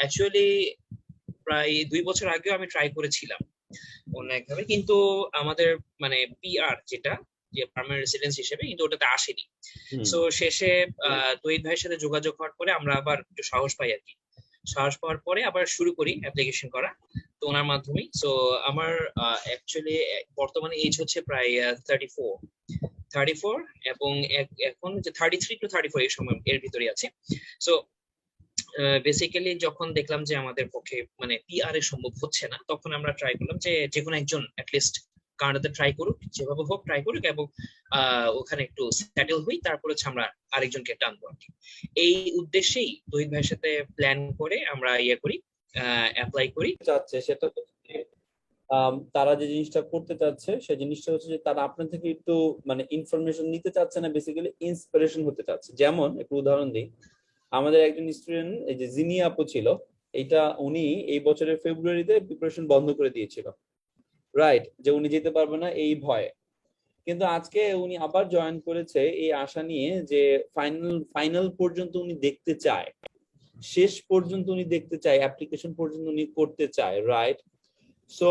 Actually প্রায় দুই বছর আগেও আমি ট্রাই করেছিলাম অন্য একভাবে। কিন্তু আমাদের মানে পিআর যেটা যে পার্মানেন্ট রেসিডেন্স হিসেবে কিন্তু ওটাতে আসেনি। সো শেষে তহিদ ভাইয়ের সাথে যোগাযোগ হওয়ার পরে আমরা আবার একটু সাহস পাই আর কি। সাহস পাওয়ার পরে আবার শুরু করি অ্যাপ্লিকেশন করা তো ওনার মাধ্যমেই। সো আমার অ্যাকচুয়ালি বর্তমানে এজ হচ্ছে প্রায় থার্টি ফোর থার্টি ফোর এবং এখন যে thirty three to thirty four এই সময় এর ভিতরে আছে। সো বেসিক্যালি যখন দেখলাম যে আমাদের পক্ষে মানে পিআর এ সম্ভব হচ্ছে না, তখন আমরা ট্রাই করলাম যে যে কোনো একজন অ্যাটলিস্ট কানাডাতে ট্রাই করুক, যেভাবে হোক ট্রাই করুক এবং ওখানে একটু সেটেল হই, তারপর হচ্ছে আমরা আরেকজনকে টানবো আর কি এই উদ্দেশ্যেই তহিদ ভাইয়ের সাথে প্ল্যান করে আমরা ইয়ে করি অ্যাপ্লাই করি। চাচ্ছে সেটা তারা যে জিনিসটা করতে চাচ্ছে, সেই জিনিসটা হচ্ছে যে তারা আপনার থেকে একটু মানে ইনফরমেশন নিতে চাচ্ছে না বেসিক্যালি ইন্সপিরেশন হতে চাচ্ছে। যেমন, একটু উদাহরণ দিই আমাদের একজন স্টুডেন্ট এই যে জিনি আপু ছিল এটা উনি এই বছরের ফেব্রুয়ারিতে প্রিপারেশন বন্ধ করে দিয়েছিল। রাইট যে উনি যেতে পারবে না এই ভয়ে। কিন্তু আজকে উনি আবার জয়েন করেছে এই আশা নিয়ে যে ফাইনাল ফাইনাল পর্যন্ত উনি দেখতে চায়। শেষ পর্যন্ত উনি দেখতে চায় অ্যাপ্লিকেশন পর্যন্ত উনি করতে চায় রাইট সো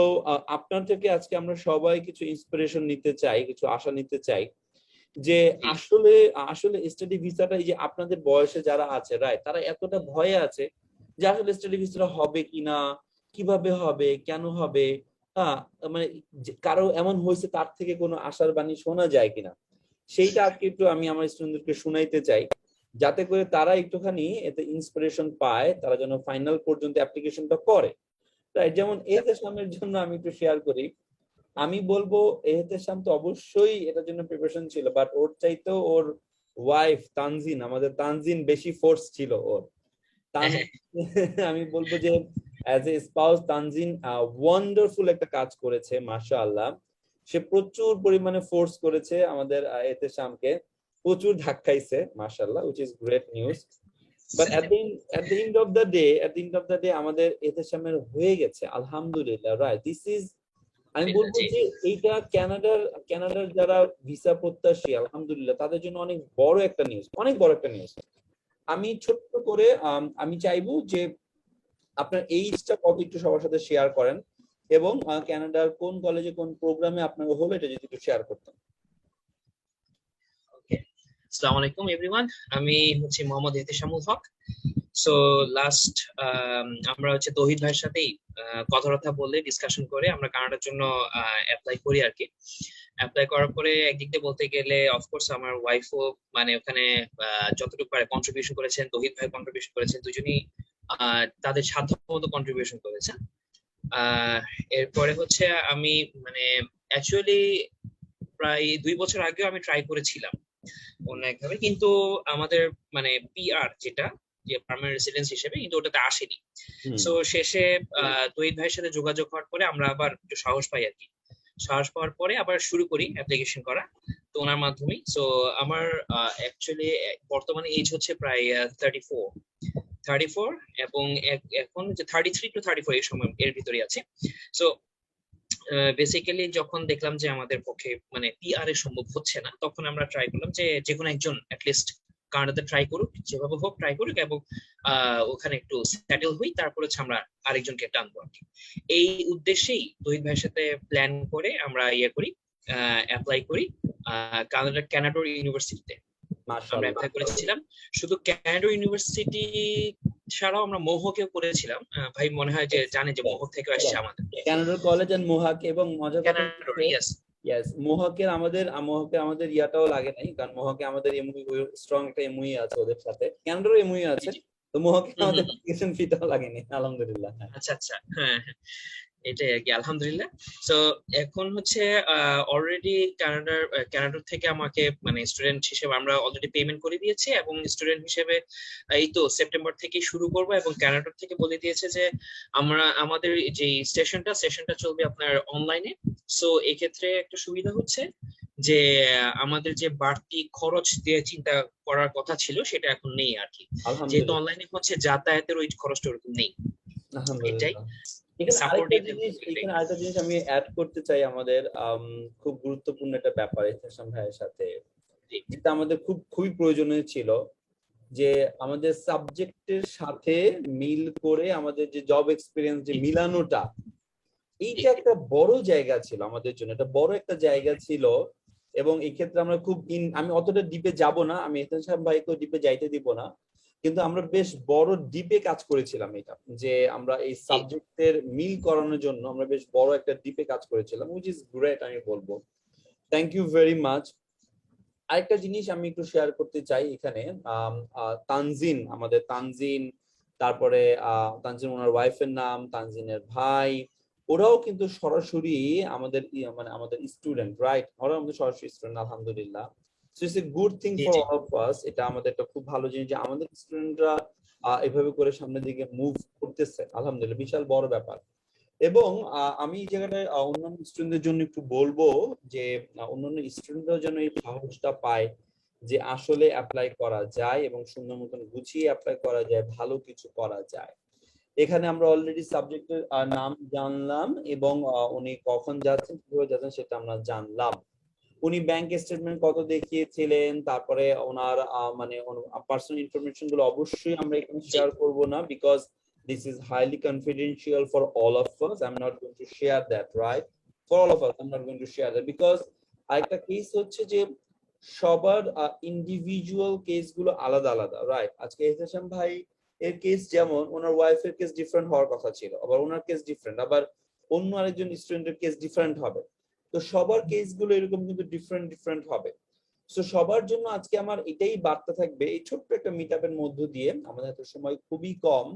আপনার থেকে আজকে আমরা সবাই কিছু ইন্সপিরেশন নিতে চাই, কিছু আশা নিতে চাই। যে আসলে আসলে স্টাডি ভিসাটা এই যে আপনাদের বয়সে যারা আছে রাইট তারা এতটা ভয়ে আছে যে আসলে স্টাডি ভিসাটা হবে কিনা কীভাবে হবে কেন হবে হ্যাঁ মানে কারও এমন হয়েছে তার থেকে কোনো আশার বাণী শোনা যায় কিনা? সেইটা আজকে একটু আমি আমার স্টুডেন্টদেরকে শোনাইতে চাই যাতে করে তারা একটুখানি এতে ইন্সপিরেশন পায় তারা যেন ফাইনাল পর্যন্ত অ্যাপ্লিকেশনটা করে। রাইট যেমন এহতেশামের জন্য আমি একটু শেয়ার করি আমি বলব এহতেশাম তো অবশ্যই এটার জন্য প্রিপারেশন ছিল বাট ওর চাইতেও ওর ওয়াইফ তানজিন আমাদের তানজিন বেশি ফোর্স ছিল ওর। তান- আমি বলব যে as a spouse Tanzin wonderful একটা কাজ করেছে মাশা আল্লাহ সে প্রচুর পরিমাণে ফোর্স করেছে আমাদের এহতেশামকে প্রচুর ধাক্কাইছে মাশাআল্লাহ which is great news but at the end of the day at the end of the day আমাদের এহতেশামের হয়ে গেছে আলহামদুলিল্লাহ রাইট দিস ইজ আমি বলব যে এইটা কানাডার কানাডার যারা ভিসা প্রত্যাশী আলহামদুলিল্লাহ তাদের জন্য অনেক বড় একটা নিউজ অনেক বড় একটা নিউজ আমি ছোট্ট করে আম, চাইব যে আপনার এইজটা কত একটু সবার সাথে শেয়ার করেন এবং কানাডার কোন কলেজে কোন প্রোগ্রামে আপনার হলো এটা যদি একটু শেয়ার করতেন। আসসালামু আলাইকুম এভরিওয়ান আমি হচ্ছে মোহাম্মদ ইহতেশামুল হক। সো লাস্ট আমরা হচ্ছে তহিদ ভাইয়ের সাথেই কথাবার্তা বলে ডিসকাশন করে আমরা কানাডার জন্য অ্যাপ্লাই করি আর কি অ্যাপ্লাই করার পরে একদিক দিয়ে বলতে গেলে অফকোর্স আমার ওয়াইফও মানে ওখানে যতটুকু পারে কন্ট্রিবিউশন করেছেন, তহিদ ভাই কন্ট্রিবিউশন করেছেন, দুজনই তাদের সাধ্য মতো কন্ট্রিবিউশন করেছেন এরপরে হচ্ছে আমি মানে অ্যাকচুয়ালি প্রায় দুই বছর আগেও আমি ট্রাই করেছিলাম, অন্য একভাবে। কিন্তু আমাদের মানে পিআর যেটা যে পার্মানেন্ট রেসিডেন্স হিসেবে কিন্তু ওটাতে আসেনি। সো শেষে তহিদ ভাইয়ের সাথে যোগাযোগ হওয়ার পরে আমরা আবার একটু সাহস পাই আর কি। সাহস পাওয়ার পরে আবার শুরু করি অ্যাপ্লিকেশন করা তো ওনার মাধ্যমেই সো আমার অ্যাকচুয়ালি বর্তমানে এজ হচ্ছে প্রায় থার্টি ফোর থার্টি ফোর এবং এখন যে thirty three to thirty four এই সময় এর ভিতরে আছে। সো বেসিক্যালি যখন দেখলাম যে আমাদের পক্ষে মানে পিআর এর সম্ভব হচ্ছে না তখন আমরা ট্রাই করলাম যে যে কোনো একজন অ্যাটলিস্ট কানাডাতে ট্রাই করুক যেভাবে হোক ট্রাই করুক এবং ওখানে একটু সেটেল হই তারপর হচ্ছে আমরা আরেকজনকে টানবো আর কি। এই উদ্দেশ্যেই তহিদ ভাইয়ের সাথে প্ল্যান করে আমরা ইয়ে করি অ্যাপ্লাই করি কানাডার ক্যানাডোর ইউনিভার্সিটিতে আমরা অ্যাপ্লাই করেছিলাম। শুধু ক্যানাডো ইউনিভার্সিটি ছাড়াও আমরা মোহকেও করেছিলাম। ভাই মনে হয় যে জানে যে মোহক থেকে আসছে আমাদের। কানাডার কলেজ এন্ড মোহাক এবং কথা ক্যানাডোর ইয়েস ইয়েস মোহাকের আমাদের মোহাকে আমাদের ইয়াটাও লাগে নাই কারণ মোহকে আমাদের এমুই স্ট্রং একটা এমুই আছে ওদের সাথে ক্যানাডারও এমুই আছে তো মোহাকে আমাদের। অ্যাপ্লিকেশন ফিটাও লাগেনি আলহামদুলিল্লাহ। আচ্ছা আচ্ছা হ্যাঁ হ্যাঁ এটাই আর কি আলহামদুলিল্লাহ। তো এখন হচ্ছে অলরেডি কানাডার কানাডার থেকে আমাকে মানে স্টুডেন্ট হিসেবে আমরা অলরেডি পেমেন্ট করে দিয়েছি এবং স্টুডেন্ট হিসেবে এই তো সেপ্টেম্বর থেকে শুরু করব এবং কানাডার থেকে বলে দিয়েছে যে আমরা আমাদের যে স্টেশনটা সেশনটা চলবে আপনার অনলাইনে সো এক্ষেত্রে একটা সুবিধা হচ্ছে যে আমাদের যে বাড়তি খরচ দিয়ে চিন্তা করার কথা ছিল সেটা এখন নেই আর কি যেহেতু অনলাইনে হচ্ছে যাতায়াতের ওই খরচটা ওরকম নেই। এটাই। এখানে আরেকটা জিনিস এখানে আরেকটা জিনিস আমি অ্যাড করতে চাই আমাদের আম, খুব গুরুত্বপূর্ণ একটা ব্যাপার ইসলাম ভাইয়ের সাথে। যেটা আমাদের খুব খুবই প্রয়োজনীয় ছিল যে আমাদের সাবজেক্টের সাথে মিল করে আমাদের যে জব এক্সপিরিয়েন্স যে মিলানোটা এইটা একটা বড় জায়গা ছিল আমাদের জন্য। এটা বড় একটা জায়গা ছিল এবং এই ক্ষেত্রে আমরা খুব ইন আমি অতটা ডিপে যাব না। আমি এহসান সাহেব ভাইকেও ডিপে যাইতে দিব না। কিন্তু আমরা বেশ বড় ডিপে কাজ করেছিলাম এটা যে আমরা এই সাবজেক্টের মিল করানোর জন্য আমরা বেশ বড় একটা ডিপে কাজ করেছিলাম উইচ ইজ গ্রেট আমি বলব। থ্যাংক ইউ ভেরি মাচ আরেকটা জিনিস আমি একটু শেয়ার করতে চাই এখানে আহ, তানজিন আমাদের তানজিন তারপরে আহ, তানজিন ওনার ওয়াইফের নাম তানজিনের ভাই ওরাও কিন্তু সরাসরি আমাদের মানে আমাদের স্টুডেন্ট রাইট ওরা আমাদের সরাসরি স্টুডেন্ট আলহামদুলিল্লাহ। So it's a good thing for all of us এটা আমাদের একটা খুব ভালো জিনিস যে আমাদের স্টুডেন্টরা এভাবে করে সামনের দিকে মুভ করতেছে। আলহামদুলিল্লাহ বিশাল বড় ব্যাপার। এবং আমি এই জায়গাটায় অন্যান্য স্টুডেন্টদের জন্য একটু বলব যে অন্যান্য স্টুডেন্টরা যেন এই সাহসটা পায় যে আসলে অ্যাপ্লাই করা যায় এবং সুন্দর মতন গুছিয়ে অ্যাপ্লাই করা যায় ভালো কিছু করা যায়। এখানে আমরা অলরেডি সাবজেক্টের নাম জানলাম এবং উনি কখন যাচ্ছেন কীভাবে যাচ্ছেন সেটা আমরা জানলাম। উনি ব্যাংক স্টেটমেন্ট কত দেখিয়েছিলেন তারপরে ওনার মানে পার্সোনাল ইনফরমেশনগুলো অবশ্যই আমরা এখানে শেয়ার করব না because this is highly confidential for all of us. I'm not going to share that right? For all of us i'm not going to share that because আরেকটা কেস হচ্ছে যে সবার ইন্ডিভিজুয়াল কেসগুলো আলাদা আলাদা রাইট আজকে এহতেশাম ভাই এর কেস যেমন ওনার ওয়াইফের কেস ডিফারেন্ট হওয়ার কথা ছিল আবার ওনার কেস ডিফারেন্ট আবার অন্য আরেকজন স্টুডেন্টের কেস ডিফারেন্ট হবে। তো সবার কেসগুলো এরকম কিন্তু ডিফারেন্ট ডিফারেন্ট হবে। সো সবার জন্য আজকে আমার এটাই বার্তা থাকবে, এই ছোট্ট একটা মিট আপের মধ্য দিয়ে, আমাদের এত সময় খুবই কম,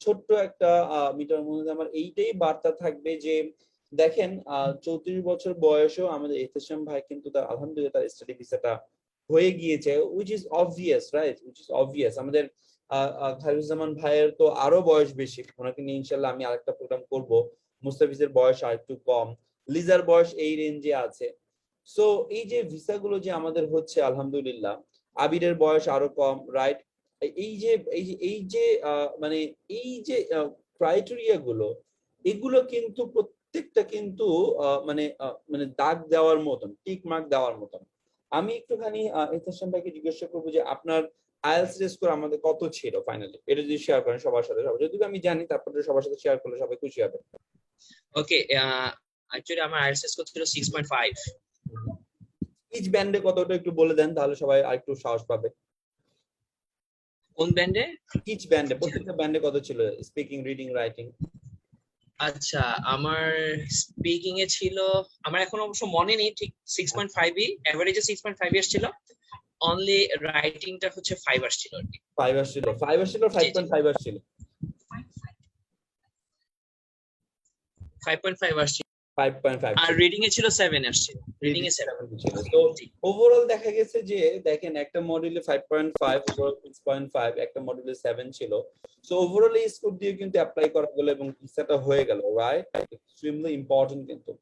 ছোট্ট একটা মিটার মধ্যে আমার এইটাই বার্তা থাকবে যে, দেখেন চৌত্রিশ বছর বয়সেও আমাদের এহতেশাম ভাই কিন্তু তার, আলহামদুলিল্লাহ তার স্টাডি ভিসাটা হয়ে গিয়েছে which is obvious right which is obvious আমাদের খালিজুজ্জামান ভাইয়ের তো আরও বয়স বেশি। ওনাকে নিয়ে ইনশাল্লাহ আমি আরেকটা প্রোগ্রাম করব। মুস্তাফিজের বয়স আর একটু কম। লিজার বয়স এই রেঞ্জে আছে। সো এই যে ভিসাগুলো যে আমাদের হচ্ছে, আলহামদুলিল্লাহ, আবিরের বয়স আরও কম রাইট এই যে এই যে মানে এই যে ক্রাইটেরিয়া গুলো, এগুলো কিন্তু প্রত্যেকটা কিন্তু মানে মানে দাগ দেওয়ার মতন টিক মার্ক দেওয়ার মতন। আমি একটুখানি ইতাসাম ভাইকে জিজ্ঞাসা করব যে আপনার আইএলস স্কোর আমাদের কত ছিল ফাইনালি এটা যদি শেয়ার করেন সবার সাথে যদি আমি জানি, তারপরে সবার সাথে শেয়ার করলে সবাই খুশি হবে। ওকে অ্যাকচুয়ালি আমার আইএলটিএস স্কোর ছিল 6.5 ইচ ব্যান্ডে কতটা একটু বলে দেন তাহলে সবাই আরেকটু সাহস পাবে। কোন ব্যান্ডে ইচ ব্যান্ডে প্রত্যেকটা ব্যান্ডে কত ছিল? স্পিকিং রিডিং রাইটিং আচ্ছা আমার স্পিকিং এ ছিল আমার এখন অবশ্য মনে নেই ঠিক 6.5 ই এভারেজে 6.5 এসেছিল অনলি রাইটিংটা হচ্ছে 5 আসছিল আর কি। ফাইভ আসছিল ফাইভ আসছিল ফাইভ পয়েন্ট ফাইভ আসছিল 5.5 আসছিল ফাইভ পয়েন্ট ফাইভ আর রিডিং এ ছিল 7 আসছিল রিডিং এ 7 ছিল। তো ওভারঅল দেখা গেছে যে দেখেন একটা একটা ছিল। সো ওভারঅল এই স্কোর দিয়ে কিন্তু অ্যাপ্লাই করা গেল এবং ভিসাটা হয়ে গেল রাইট এক্সট্রিমলি ইম্পর্টেন্ট কিন্তু।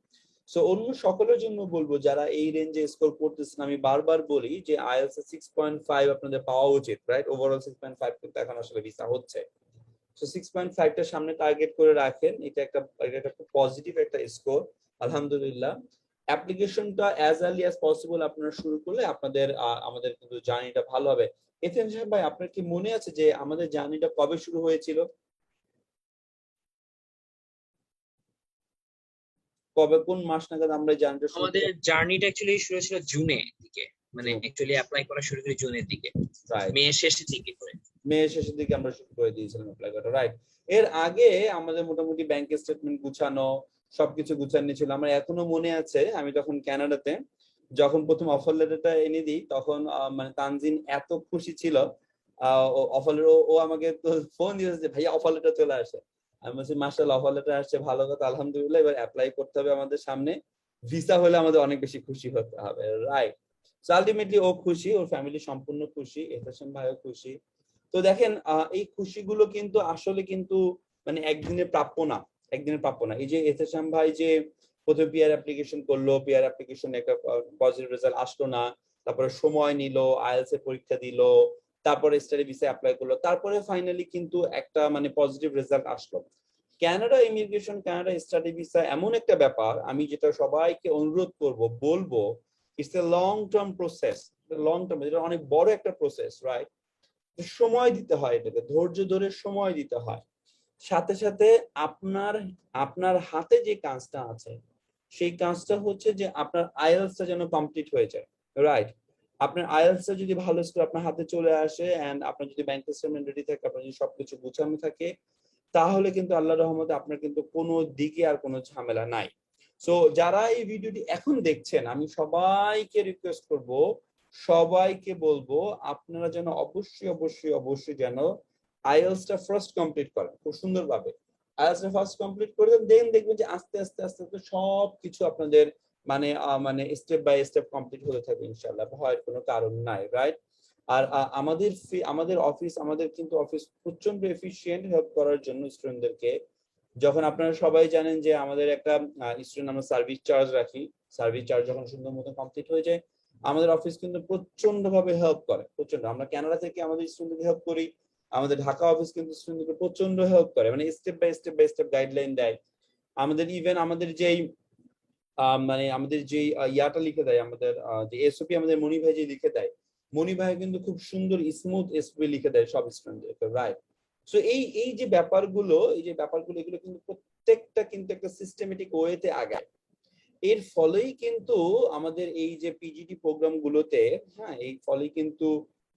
সো অন্য সকলের জন্য বলব যারা এই রেঞ্জে স্কোর করতেছেন আমি বারবার বলি যে আইএলস আপনাদের পাওয়া উচিত রাইট ওভারঅল কিন্তু এখন আসলে ভিসা হচ্ছে। সো সিক্স পয়েন্ট ফাইভটা সামনে টার্গেট করে রাখেন এটা একটা এটা একটা পজিটিভ একটা স্কোর আলহামদুলিল্লাহ। অ্যাপ্লিকেশনটা অ্যাজ আর্লি অ্যাজ পসিবল আপনারা শুরু করলে আপনাদের আমাদের কিন্তু জার্নিটা ভালো হবে। এথেন সাহেব ভাই আপনার কি মনে আছে যে আমাদের জার্নিটা কবে শুরু হয়েছিল? কবে কোন মাস নাগাদ আমরা জার্নিটা আমাদের জার্নিটা অ্যাকচুয়ালি শুরু হয়েছিল জুনে দিকে। মানে। অ্যাকচুয়ালি অ্যাপ্লাই করা শুরু করি জুনের দিকে। মে শেষের দিকে করে। মে শেষের দিকে আমরা শুরু করে দিয়েছিলাম অ্যাপ্লাই করা রাইট এর আগে আমাদের মোটামুটি ব্যাংক স্টেটমেন্ট গুছানো, সবকিছু গুছানো ছিল। আমার এখনও মনে আছে, আমি তখন কানাডাতে যখন প্রথম অফার লেটারটা এনে দিই, তখন মানে তানজিন এত খুশি ছিল অফার ও আমাকে তো ফোন দিয়েছে যে, ভাইয়া অফার লেটার চলে আসে। আমি বলছি মার্শাল অফার লেটার আসছে, ভালো কথা, আলহামদুলিল্লাহ। এবার অ্যাপ্লাই করতে হবে আমাদের সামনে। ভিসা হলে আমাদের অনেক বেশি খুশি হতে হবে রাইট আলটিমেটলি ও খুশি, ওর ফ্যামিলি সম্পূর্ণ খুশি, এহতাসম ভাইও খুশি। তো দেখেন এই খুশিগুলো কিন্তু আসলে কিন্তু মানে একদিনে প্রাপ্য না, একদিনের প্রাপ্য না। এই যে এহতেশাম ভাই যে প্রথমে পিআর অ্যাপ্লিকেশন করল পিআর অ্যাপ্লিকেশন একটা পজিটিভ রেজাল্ট আসলো না, তারপরে সময় নিল আইএলস এর পরীক্ষা দিল, তারপরে স্টাডি ভিসা অ্যাপ্লাই করল, তারপরে ফাইনালি কিন্তু একটা মানে পজিটিভ রেজাল্ট আসলো। Canada immigration Canada study visa এমন একটা ব্যাপার, আমি যেটা সবাইকে অনুরোধ করব, বলব it's a long term process long term এটা অনেক বড় একটা প্রসেস রাইট সময় দিতে হয় এটাকে ধৈর্য ধরে সময় দিতে হয়। সাথে সাথে আপনার আপনার হাতে যে কাজটা আছে, সেই কাজটা হচ্ছে যে আপনার আইএলসটা যেন কমপ্লিট হয়ে যায় রাইট আপনার আইএলসটা যদি ভালো স্কোর আপনার হাতে চলে আসে এন্ড আপনার যদি ব্যাংক স্টেটমেন্ট রেডি থাকে, আপনার যদি সবকিছু গুছানো থাকে, তাহলে কিন্তু আল্লাহ রহমতে আপনার কিন্তু কোনো দিকে আর কোনো ঝামেলা নাই। সো যারা এই ভিডিওটি এখন দেখছেন, আমি সবাইকে রিকোয়েস্ট করব সবাইকে বলব, আপনারা যেন অবশ্যই অবশ্যই অবশ্যই যেন আইএলসটা ফার্স্ট কমপ্লিট করেন, খুব সুন্দরভাবে। আইএলসটা ফার্স্ট কমপ্লিট করে দেন দেখবেন যে আস্তে আস্তে আস্তে আস্তে সব কিছু আপনাদের মানে মানে স্টেপ বাই স্টেপ কমপ্লিট হতে থাকবে ইনশাআল্লাহ ভয়ের কোনো কারণ নাই রাইট আর আমাদের আমাদের অফিস আমাদের কিন্তু অফিস প্রচণ্ড এফিশিয়েন্ট হেল্প করার জন্য স্টুডেন্টদেরকে যখন আপনারা সবাই জানেন যে আমাদের একটা স্টুডেন্ট আমরা সার্ভিস চার্জ রাখি সার্ভিস চার্জ যখন সুন্দর মতো কমপ্লিট হয়ে যায় আমাদের অফিস কিন্তু প্রচণ্ড ভাবে হেল্প করে প্রচণ্ড আমরা কানাডা থেকে আমাদের স্টুডেন্টকে হেল্প করি, আমাদের ঢাকা অফিস কিন্তু স্টুডেন্টকে প্রচণ্ড হেল্প করে মানে step by step by step guideline দেয়। আমাদের ইভেন আমাদের যেই মানে আমাদের যে ইয়াটা লিখে দেয়, আমাদের যে এসওপি আমাদের মনি ভাই যে লিখে দেয় মনি ভাই কিন্তু খুব সুন্দর স্মুথ এসওপি লিখে দেয় সব স্টুডেন্টদেরকে রাইট সো এই এই যে ব্যাপারগুলো, এই যে ব্যাপারগুলো এগুলো কিন্তু প্রত্যেকটা কিন্তু একটা সিস্টেমেটিক ওয়েতে আগায়। এর ফলেই কিন্তু আমাদের এই যে পিজিটি প্রোগ্রাম গুলোতে হ্যাঁ এই ফলেই কিন্তু,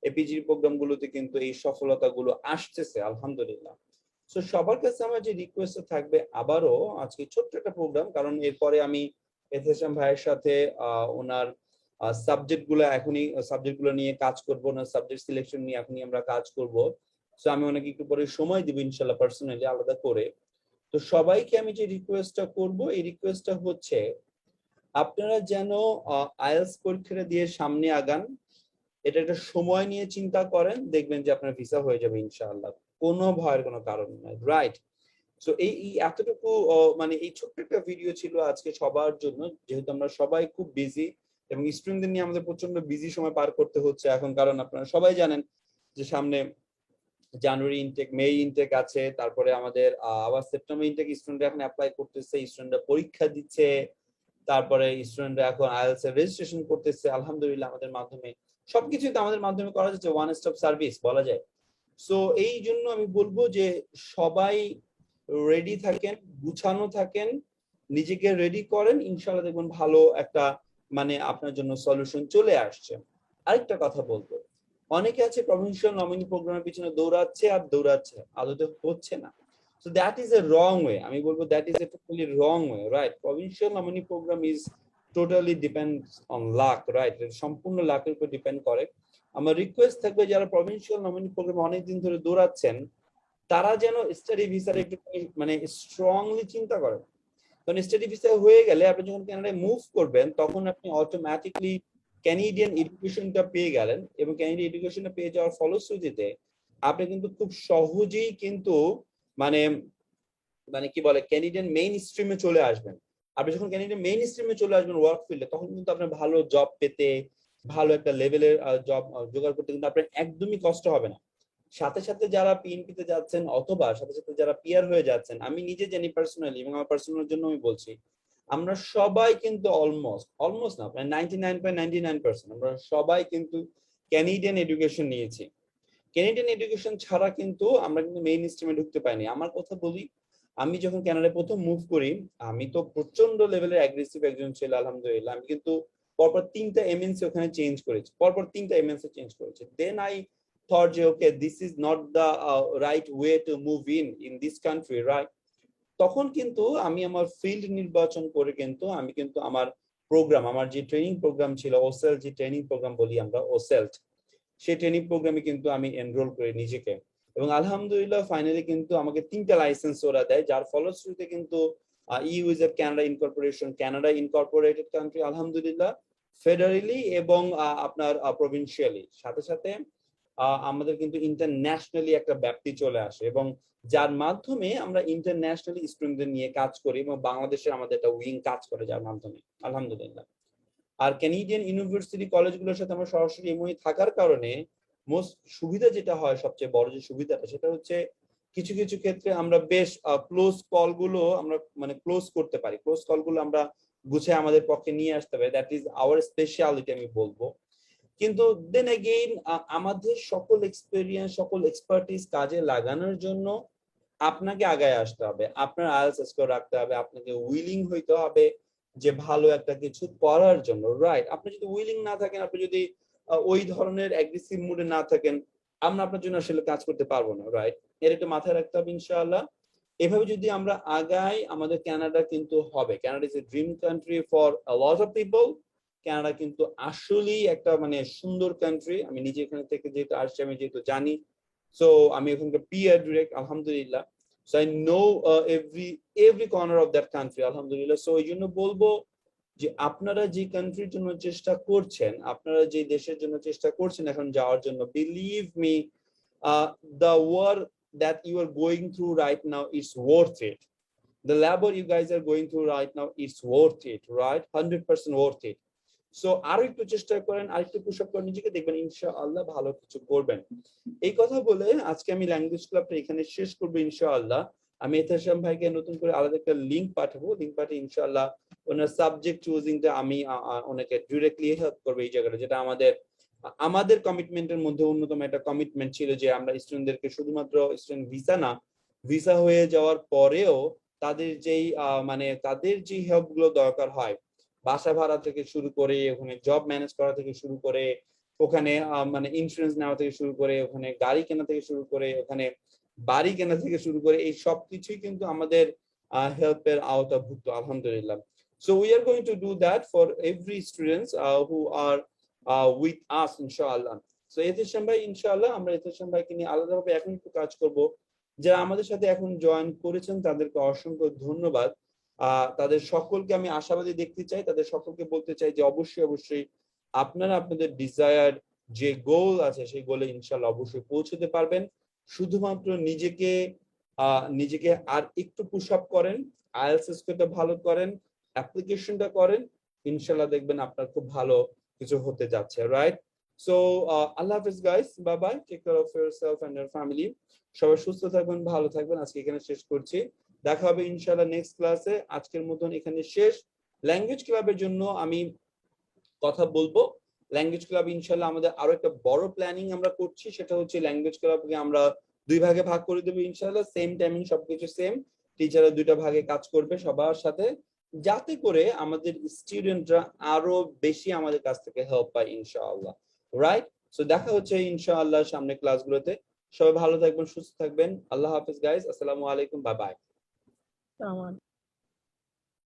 এই পিজিটি প্রোগ্রাম গুলোতে কিন্তু এই সফলতা গুলো আসতেছে, আলহামদুলিল্লাহ। তো সবার কাছে আমার যে রিকোয়েস্ট থাকবে, আবারও আজকে ছোট্ট একটা প্রোগ্রাম কারণ এরপরে আমি এসএসএম ভাইয়ের সাথে ওনার সাবজেক্টগুলো এখনই সাবজেক্টগুলো নিয়ে কাজ করব না সাবজেক্ট সিলেকশন নিয়ে এখনই আমরা কাজ করব। তো আমি অনেক একটু পরে সময় দিব, ইনশাল্লাহ পার্সোনালি আলাদা করে। তো সবাইকে আমি যে রিকোয়েস্টটা করব, এই রিকোয়েস্টটা হচ্ছে আপনারা যেন আইএলস পরীক্ষাটা দিয়ে সামনে আগান। এটা একটা সময় নিয়ে চিন্তা করেন, দেখবেন যে আপনার ভিসা হয়ে যাবে ইনশাআল্লাহ। কোনো ভয়ের কোনো কারণ নাই রাইট সো এই এই এতটুকু মানে এই ছোট্ট একটা ভিডিও ছিল আজকে সবার জন্য। যেহেতু আমরা সবাই খুব বিজি এবং স্টুডেন্টদের নিয়ে আমাদের প্রচণ্ড বিজি সময় পার করতে হচ্ছে এখন, কারণ আপনারা সবাই জানেন যে সামনে জানুয়ারি ইনটেক মে ইনটেক আছে, তারপরে আমাদের আবার সেপ্টেম্বর ইনটেক স্টুডেন্ট এখন অ্যাপ্লাই করতেছে স্টুডেন্টরা পরীক্ষা দিচ্ছে। তারপরে স্টুডেন্টরা এখন আইএলস এর রেজিস্ট্রেশন করতেছে, আলহামদুলিল্লাহ আমাদের মাধ্যমে। সবকিছুই তো আমাদের মাধ্যমে করা যাচ্ছে ওয়ান স্টপ সার্ভিস বলা যায়। সো এই জন্য আমি বলব যে সবাই রেডি থাকেন, গুছানো থাকেন, নিজেকে রেডি করেন, ইনশাআল্লাহ দেখবেন ভালো একটা মানে আপনার জন্য সলিউশন চলে আসছে। আরেকটা কথা বলব, অনেকে আছে প্রভিনশিয়াল নমিনি প্রোগ্রামের পিছনে দৌড়াচ্ছে আর দৌড়াচ্ছে, আদতে হচ্ছে না। So that is a wrong way আমি বলব that is a totally wrong way right provincial nominee program is totally depend on luck right সম্পূর্ণ লাকের উপর ডিপেন্ড করে। আমার রিকোয়েস্ট থাকবে যারা প্রভিনশিয়াল নমিনি প্রোগ্রাম অনেকদিন ধরে দৌড়াচ্ছেন, তারা যেন স্টাডি ভিসার একটু মানে স্ট্রংলি চিন্তা করেন। কারণ স্টাডি ভিসা হয়ে গেলে আপনি যখন কানাডায় মুভ করবেন, তখন আপনি অটোমেটিকলি ক্যানেডিয়ান এডুকেশনটা পেয়ে গেলেন এবং ক্যানেডিয়ান এডুকেশনটা পেয়ে যাওয়ার ফলশ্রুতিতে আপনি কিন্তু খুব সহজেই কিন্তু মানে মানে কি বলে ক্যানেডিয়ান মেইন স্ট্রিমে চলে আসবেন। আপনি যখন ক্যানেডিয়ান মেইন স্ট্রিমে চলে আসবেন ওয়ার্ক ফিল্ডে তখন কিন্তু আপনার ভালো জব পেতে, ভালো একটা লেভেলের জব জোগাড় করতে কিন্তু আপনার একদমই কষ্ট হবে না। সাথে সাথে যারা পিএনপি তে যাচ্ছেন অথবা সাথে সাথে যারা পিয়ার হয়ে যাচ্ছেন, আমি নিজে জানি পার্সোনালি এবং আমার পার্সোনাল জন্য আমি বলছি, আমরা সবাই কিন্তু অলমোস্ট অলমোস্ট না ninety nine point ninety nine percent আমরা সবাই কিন্তু ক্যানেডিয়ান এডুকেশন নিয়েছি। ক্যানেডিয়ান এডুকেশন ছাড়া কিন্তু আমরা কিন্তু মেইন স্ট্রিমে ঢুকতে পাইনি আমার কথা বলি আমি যখন কানাডায় প্রথম মুভ করি আমি তো প্রচণ্ড লেভেলের অ্যাগ্রেসিভ একজন ছিল আলহামদুলিল্লাহ। আমি কিন্তু পরপর তিনটা এমএনসি ওখানে চেঞ্জ করেছি পরপর তিনটা এমএনসি চেঞ্জ করেছি। দেন আই thought যে okay this is not the uh, right way to move in in country right তখন কিন্তু আমি আমার ফিল্ড নির্বাচন করে কিন্তু আমি কিন্তু আমার প্রোগ্রাম আমার যে ট্রেনিং প্রোগ্রাম ছিল ওসেল যে ট্রেনিং প্রোগ্রাম বলি আমরা ওসেলট সেই ট্রেনিং প্রোগ্রামে কিন্তু আমি এনরোল করি নিজেকে। এবং আলহামদুলিল্লাহ ফাইনালি কিন্তু আমাকে তিনটা লাইসেন্স ওরা দেয়, যার ফলশ্রুতিতে কিন্তু you is a Canada incorporation Canada incorporated country আলহামদুলিল্লাহ ফেডারেলি এবং আপনার প্রভিনশিয়ালি সাথে সাথে আমাদের কিন্তু ইন্টারন্যাশনালি একটা ব্যাপ্তি চলে আসে এবং যার মাধ্যমে আমরা ইন্টারন্যাশনালি স্টুডেন্টদের নিয়ে কাজ করি এবং বাংলাদেশে আমাদের একটা উইং কাজ করে যার মাধ্যমে। আলহামদুলিল্লাহ। আর ক্যানেডিয়ান ইউনিভার্সিটি কলেজগুলোর সাথে আমরা সরাসরি এমওই থাকার কারণে মোস্ট সুবিধা যেটা হয়, সবচেয়ে বড় যে সুবিধাটা, সেটা হচ্ছে কিছু কিছু ক্ষেত্রে আমরা বেশ ক্লোজ কলগুলো আমরা মানে ক্লোজ করতে পারি। ক্লোজ কলগুলো আমরা গুছিয়ে আমাদের পক্ষে নিয়ে আসতে পারি। দ্যাট ইজ আওয়ার স্পেশালিটি আমি বলব। কিন্তু দেন এগেইন আমাদের সকল এক্সপেরিয়েন্স সকল এক্সপার্টিস কাজে লাগানোর জন্য আপনাকে আগায় আসতে হবে। আপনার আইএলস স্কোর রাখতে হবে। আপনাকে উইলিং হইতে হবে। যে ভালো একটা কিছু করার জন্য রাইট আপনি যদি উইলিং না থাকেন, আপনি যদি ওই ধরনের অ্যাগ্রেসিভ মুডে না থাকেন, আমরা আপনার জন্য আসলে কাজ করতে পারব না রাইট এর একটু মাথায় রাখতে হবে ইনশাআল্লাহ। এভাবে যদি আমরা আগাই, আমাদের কানাডা কিন্তু হবে। Canada is a dream country for lot of people Canada কিন্তু আসলেই একটা মানে সুন্দর কান্ট্রি আমি নিজে এখানে থেকে যেহেতু আসছি, আমি যেহেতু জানি। সো আমি এখানকার পিয়ার ডিরেক্ট আলহামদুলিল্লাহ। So I know every every corner of that country আলহামদুলিল্লাহ সো এই জন্য বলব যে আপনারা যে কান্ট্রির জন্য চেষ্টা করছেন আপনারা যে দেশের জন্য চেষ্টা করছেন এখন যাওয়ার জন্য believe me the work that you are going through right now is worth it. The labor you guys are going through right now is worth it, right? 100% worth it. So আরও একটু চেষ্টা করেন আর একটু পুশ আপ করে নিজেকে, দেখবেন ইনশাআল্লাহ ভালো কিছু করবেন। এই কথা বলে আজকে আমি ল্যাঙ্গুয়েজ ক্লাবটা এখানে শেষ করব ইনশাআল্লাহ। আমি এথাসাম ভাইকে নতুন করে আলাদা একটা লিঙ্ক পাঠাবো। লিঙ্ক পাঠিয়ে ইনশাআল্লাহ ওনার সাবজেক্ট চুজিংটা আমি ওনাকে ডিরেক্টলি হেল্প করব এই জায়গাটা, যেটা আমাদের আমাদের কমিটমেন্টের মধ্যে অন্যতম একটা কমিটমেন্ট ছিল যে আমরা স্টুডেন্টদেরকে শুধুমাত্র স্টুডেন্ট ভিসা না ভিসা হয়ে যাওয়ার পরেও তাদের যেই মানে তাদের যে হেল্পগুলো দরকার হয় বাসা ভাড়া থেকে শুরু করে, ওখানে জব ম্যানেজ করা থেকে শুরু করে, ওখানে মানে ইন্স্যুরেন্স নেওয়া থেকে শুরু করে, ওখানে গাড়ি কেনা থেকে শুরু করে, ওখানে বাড়ি কেনা থেকে শুরু করে, এই সব কিছুই কিন্তু আমাদের হেল্পের আওতাভুক্ত, আলহামদুলিল্লাহ। So we are going to do that for every students who are with us ইনশাআল্লাহ। সো এতেশাম ভাই, ইনশাআল্লাহ, আমরা এতেশাম ভাইকে নিয়ে আলাদাভাবে এখন একটু কাজ করব। যারা আমাদের সাথে এখন জয়েন করেছেন, তাদেরকে অসংখ্য ধন্যবাদ। তাদের সকলকে আমি আশাবাদী দেখতে চাই, তাদের সকলকে বলতে চাই যে অবশ্যই অবশ্যই আপনারা আপনাদের ডিজায়ার যে গোল আছে, সেই গোলে ইনশাল্লাহ অবশ্যই পৌঁছতে পারবেন। শুধুমাত্র নিজেকে নিজেকে আর একটু পুশ আপ করেন আইএলস ভালো করেন অ্যাপ্লিকেশনটা করেন ইনশাল্লাহ দেখবেন আপনার খুব ভালো কিছু হতে যাচ্ছে রাইট সো আল্লাহ হাফিজ guys bye bye take care of yourself and your family সবাই সুস্থ থাকবেন, ভালো থাকবেন। আজকে এখানে শেষ করছি। দেখা হবে ইনশাল্লাহ নেক্সট ক্লাসে আজকের মতন এখানে শেষ। ল্যাঙ্গুয়েজ ক্লাবের জন্য আমি কথা বলব। ল্যাঙ্গুয়েজ ক্লাব ইনশাল্লাহ আমাদের আরও একটা বড় প্ল্যানিং আমরা করছি, সেটা হচ্ছে ল্যাঙ্গুয়েজ ক্লাবকে আমরা দুই ভাগে ভাগ করে দেবো ইনশাআল্লাহ। সেম টাইমিং সবকিছু সেম টিচাররা দুইটা ভাগে কাজ করবে সবার সাথে। যাতে করে আমাদের স্টুডেন্টরা আরও বেশি আমাদের কাছ থেকে হেল্প পায় ইনশাআল্লাহ। রাইট সো দেখা হচ্ছে ইনশাআল্লাহ সামনে ক্লাসগুলোতে সবাই ভালো থাকবেন, সুস্থ থাকবেন। আল্লাহ হাফিজ গাইজ আসসালামু আলাইকুম। বাই বাই আমার